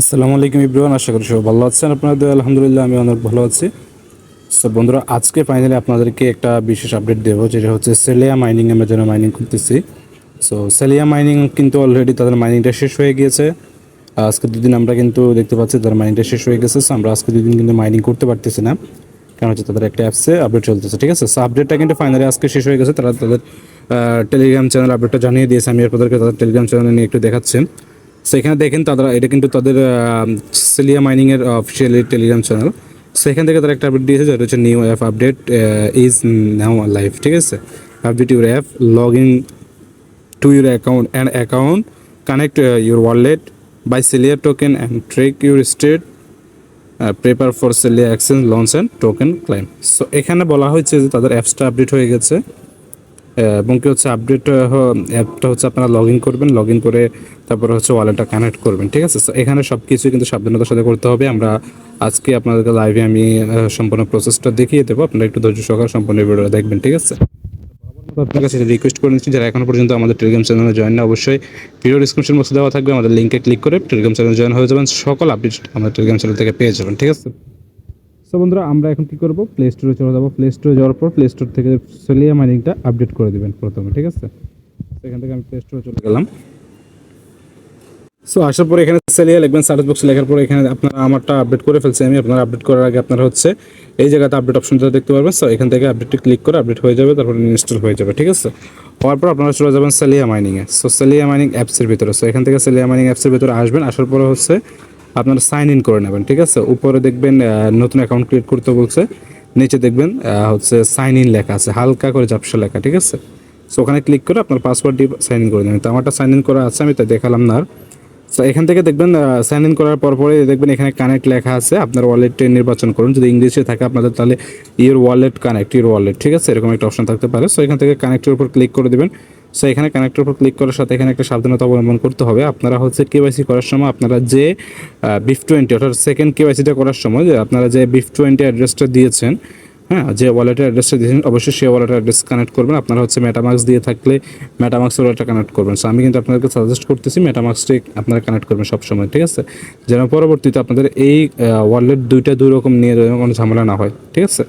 আসসালামু আলাইকুম ইব্রাহিম আশা করি সবাই ভালো আছেন। আপনাদের আলহামদুলিল্লাহ, আমি অনেক ভালো আছি। সো বন্ধুরা, আজকে ফাইনালি আপনাদেরকে একটা বিশেষ আপডেট দেবো, যেটা হচ্ছে সেলিয়া মাইনিং আমরা যেন মাইনিং করতেছি। সো সেলিয়া মাইনিং কিন্তু অলরেডি তাদের মাইনিংটা শেষ হয়ে গিয়েছে। আজকে দুদিন আমরা কিন্তু দেখতে পাচ্ছি তাদের মাইনিংটা শেষ হয়ে গেছে। সো আমরা আজকে দুদিন কিন্তু মাইনিং করতে পারতেছি না। কারণ হচ্ছে তাদের একটা অ্যাপসে আপডেট চলতেছে, ঠিক আছে? সো আপডেটটা কিন্তু ফাইনালি আজকে শেষ হয়ে গেছে। তারা তাদের টেলিগ্রাম চ্যানেল আপডেটটা জানিয়ে দিয়েছে। আমি আপনাদেরকে তাদের টেলিগ্রাম চ্যানেল নিয়ে একটু দেখাচ্ছেন সো এখানে দেখেন তারা এটা কিন্তু তাদের সেলিয়া মাইনিংয়ের অফিসিয়াল টেলিগ্রাম চ্যানেল সো এখান থেকে তারা একটা আপডেট দিয়েছে যেটা হচ্ছে new app update is now live ঠিক আছে? Update your app log in to your account and account connect your wallet by by token and track your state state for prepare for launch and token claim so এখানে বলা হয়েছে যে তাদের অ্যাপসটা update হয়ে গেছে। এবং কি হচ্ছে আপডেট অ্যাপটা হচ্ছে আপনারা লগ ইন করবেন লগ ইন করে তারপরে হচ্ছে ওয়ালেটটা কানেক্ট করবেন, ঠিক আছে? এখানে সব কিছু কিন্তু সাবধানতার সাথে করতে হবে। আমরা আজকে আপনাদেরকে লাইভে আমি সম্পূর্ণ প্রসেসটা দেখিয়ে দেবো। আপনারা একটু ধৈর্য সহকারে সম্পূর্ণ ভিডিওটা দেখবেন, ঠিক আছে? আপনার কাছে রিকোয়েস্ট করে নিচ্ছি, যারা এখনও পর্যন্ত আমাদের টেলিগ্রাম চ্যানেলে জয়েন না, অবশ্যই ভিডিও ডিসক্রিপশন বক্সে দেওয়া থাকবে। আমাদের লিঙ্কে ক্লিক করে টেলিগ্রাম চ্যানেলে জয়েন হয়ে যাবেন। সকল আপডেট আমাদের টেলিগ্রাম চ্যানেল থেকে পেয়ে যাবেন, ঠিক আছে? সো বন্ধুরা, আমরা এখন কি করব? প্লে স্টোরে চলে যাব। প্লে স্টোরে যাওয়ার পর প্লে স্টোর থেকে সেলিয়া মাইনিংটা আপডেট করে দিবেন প্রথমে, ঠিক আছে? সেখান থেকে আমি প্লে স্টোরে চলে গেলাম। সো আসার পরে এখানে সেলিয়া লিখবেন সার্চ বক্সে লেখার পরে এখানে আপনারা আমারটা আপডেট করে ফেলছি আমি। আপনারা আপডেট করার আগে আপনারা হচ্ছে এই জায়গাতে আপডেট অপশনটা দেখতে পারবেন। সো এখান থেকে আপডেটটি ক্লিক করে আপডেট হয়ে যাবে, তারপরে ইনস্টল হয়ে যাবে, ঠিক আছে? হওয়ার পর আপনারা চলে যাবেন সেলিয়া মাইনিংয়ে সো সেলিয়া মাইনিং অ্যাপসের ভিতরে। সো এখান থেকে সেলিয়া মাইনিং অ্যাপসের ভিতরে আসবেন, আসার পরে হচ্ছে আপনারা সাইন ইন করে নেবেন, ঠিক আছে? উপরে দেখবেন নতুন অ্যাকাউন্ট ক্রিয়েট করতে বলছে, নিচে দেখবেন হচ্ছে সাইন ইন লেখা আছে, হালকা করে ঝাপসা লেখা, ঠিক আছে? সো ওখানে ক্লিক করে আপনার পাসওয়ার্ড দিয়ে সাইন ইন করে দেবেন তো আমারটা সাইন ইন করা আছে, আমি তাই দেখালাম না আর। সো এখান থেকে দেখবেন সাইন ইন করার পর পরে দেখবেন এখানে কানেক্ট লেখা আছে, আপনার ওয়ালেটটি নির্বাচন করুন। যদি ইংলিশে থাকে আপনাদের, তাহলে your wallet connect your wallet ঠিক আছে? এরকম একটা অপশন থাকতে পারে। সো এখান থেকে কানেক্টের উপর ক্লিক করে দেবেন। সো এখানে কানেক্টের উপর ক্লিক করার সাথে এখানে একটা সাবধানতা অবলম্বন করতে হবে। আপনারা হচ্ছে কেওয়াইসি করার সময় আপনারা যে বিফ টোয়েন্টি অর্থাৎ সেকেন্ড কেওয়াইসিটা করার সময় যে, আপনারা যে বিফ টোয়েন্টি অ্যাড্রেসটা দিয়েছেন হ্যাঁ যে ওয়ালেটের অ্যাড্রেসটা দিয়েছেন, অবশ্যই সেই ওয়ালেটের অ্যাড্রেস কানেক্ট করবেন। আপনারা হচ্ছে মেটামাক্স দিয়ে থাকলে মেটামাক্সের ওয়ালেটটা কানেক্ট করবেন। সো আমি কিন্তু আপনাদেরকে সাজেস্ট করতেছি মেটামাক্সটি আপনারা কানেক্ট করবেন সবসময়, ঠিক আছে? যেন পরবর্তীতে আপনাদের এই ওয়ালেট দুইটা দুই রকম নিয়ে কোনো ঝামেলা না হয়, ঠিক আছে?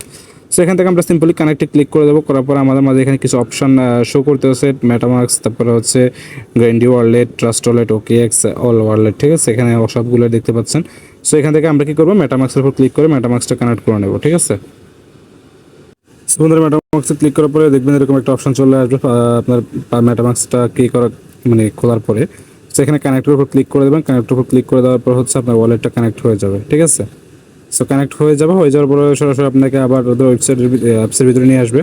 সো এখান থেকে আমরা সিম্পলি কানেক্টে ক্লিক করে দেবো, করার পর আমাদের মাঝে এখানে কিছু অপশন শো করতে হচ্ছে মেটামাক্স তারপরে হচ্ছে Grande wallet Trust wallet OKX all wallet ঠিক আছে? এখানে সবগুলো দেখতে পাচ্ছেন। সো এখান থেকে আমরা কি করব? মেটামাক্সের উপর ক্লিক করে মেটামাক্সটা কানেক্ট করে নেব, ঠিক আছে? বন্ধুরা মেটামাক্সে ক্লিক করার পরে দেখবেন এরকম একটা অপশন চলে আসবে আপনার মেটামাক্সটা কি করা মানে খোলার পরে। সেখানে কানেক্টের উপর ক্লিক করে দেবেন কানেক্টের উপর ক্লিক করে দেওয়ার পর হচ্ছে আপনার ওয়ালেটটা কানেক্ট হয়ে যাবে, ঠিক আছে? সো কানেক্ট হয়ে যাবে, হয়ে যাওয়ার পরে সরাসরি আপনাকে আবার ওদের ওয়েবসাইটের অ্যাপসের ভিতরে নিয়ে আসবে।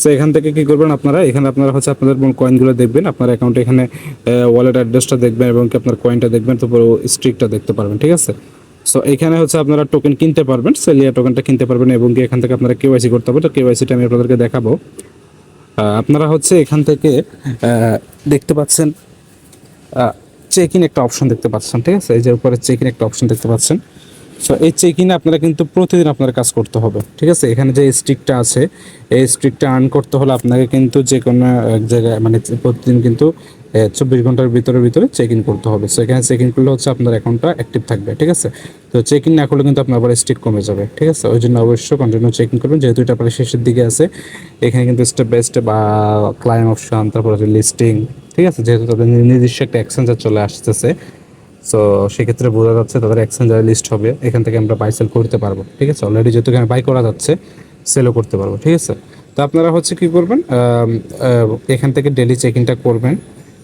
সো এখান থেকে কী করবেন আপনারা? এখানে আপনারা হচ্ছে আপনাদের কয়েনগুলো দেখবেন, আপনার অ্যাকাউন্টে এখানে ওয়ালেট অ্যাড্রেসটা দেখবেন এবং কি আপনার কয়েনটা দেখবেন, তারপর স্ট্রিকটা দেখতে পারবেন, ঠিক আছে? সো এখানে হচ্ছে আপনারা টোকেন কিনতে পারবেন সেলিয়া টোকেনটা কিনতে পারবেন এবং কি এখান থেকে আপনারা কেওয়াইসি করতে হবে। তো কেওয়াইসিটা আমি আপনাদেরকে দেখাবো। আপনারা হচ্ছে এখান থেকে দেখতে পাচ্ছেন চেক ইন একটা অপশন দেখতে পাচ্ছেন, ঠিক আছে? এই যে উপরে চেক ইন একটা অপশন দেখতে পাচ্ছেন। সো এই চেক ইনে আপনারা কিন্তু প্রতিদিন আপনার কাজ করতে হবে। ঠিক আছে? এখানে যে স্ট্রিকটা আছে, এই স্ট্রিকটা আর্ন করতে হলে আপনাকে কিন্তু যে কোনো এক জায়গায় মানে প্রতিদিন কিন্তু চব্বিশ ঘণ্টার ভিতরে ভিতরে চেক ইন করতে হবে। সো এখানে চেক ইন করলে হচ্ছে আপনার অ্যাকাউন্টটা অ্যাক্টিভ থাকবে। ঠিক আছে? তো চেক ইন না করলে কিন্তু আপনার আবার স্ট্রিক কমে যাবে। ঠিক আছে? ওই জন্য অবশ্যই কন্টিনিউ চেক ইন করবেন। যেহেতু এটা আপনার শেষের দিকে আছে, এখানে কিন্তু step by step claim option তারপর লিস্টিং ঠিক আছে? যেহেতু তাদের নির্দিষ্ট একটা এক্সচেঞ্জার চলে আসতেছে সো সেক্ষেত্রে বোঝা যাচ্ছে তাদের এক্সচেঞ্জার লিস্ট হবে, এখান থেকে আমরা বাই সেল করতে পারব। ঠিক আছে? অলরেডি যেহেতু এখানে বাই করা যাচ্ছে সেলও করতে পারব। ঠিক আছে? তো আপনারা হচ্ছে কি করবেন এখান থেকে ডেলি চেক ইনটা করবেন।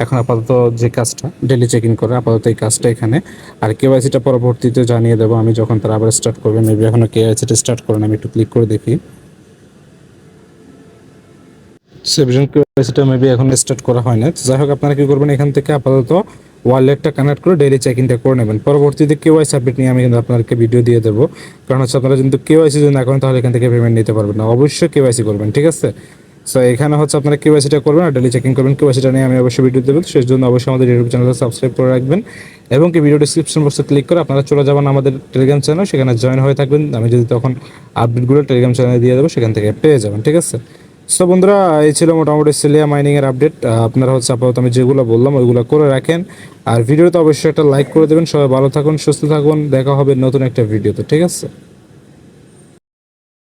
এখন আপাতত যে কাজটা ডেলি চেক ইন করে আপাতত এই কাজটা এখানে। আর কেওয়াইসিটা পরবর্তীতে জানিয়ে দেবো আমি যখন তারা আবার স্টার্ট করবেন মেবি এখনও কেওয়াইসিটা স্টার্ট করেন আমি একটু ক্লিক করে দেখি। সেভিশন কেওয়াইসিটা মেবি এখন স্টার্ট করা হয় না যাই হোক, আপনারা কি করবেন, এখান থেকে আপাতত ওয়ালেটটা কানেক্ট করে ডেইলি চেক ইনটা করে নেবেন। পরবর্তীতে কেওয়াইসি আপডেট নিয়ে আমি কিন্তু আপনাদেরকে ভিডিও দিয়ে দেবো। কারণ হচ্ছে আপনারা কিন্তু কেওয়াইসি যদি না করেন তাহলে এখান থেকে পেমেন্ট নিতে পারবেন না। অবশ্যই কেওয়াইসি করবেন, ঠিক আছে? সো এখানে হচ্ছে আপনারা কেওয়াইসিটা করবেন আর ডেলি চেকিং করবেন। কেওয়াইসিটা নিয়ে আমি অবশ্যই ভিডিও দেবো। সেই জন্য অবশ্যই আমাদের ইউটিউব চ্যানেলটা সাবস্ক্রাইব করে রাখবেন এবং কি ভিডিও ডিসক্রিপশন বক্সে ক্লিক করে আপনারা চলে যাবেন আমাদের টেলিগ্রাম চ্যানেল সেখানে জয়েন হয়ে থাকবেন। আমি যদি তখন আপডেটগুলো টেলিগ্রাম চ্যানেলে দিয়ে দেবো, সেখান থেকে পেয়ে যাবেন, ঠিক আছে? সো বন্ধুরা, এই ছিল মোটামুটি সিলিয়া মাইনিংয়ের আপডেট আপনারা হচ্ছে আপাতত আমি যেগুলো বললাম, ওইগুলো করে রাখেন। আর ভিডিওতে অবশ্যই একটা লাইক করে দেবেন। সবাই ভালো থাকুন, সুস্থ থাকুন। দেখা হবে নতুন একটা ভিডিওতে, ঠিক আছে?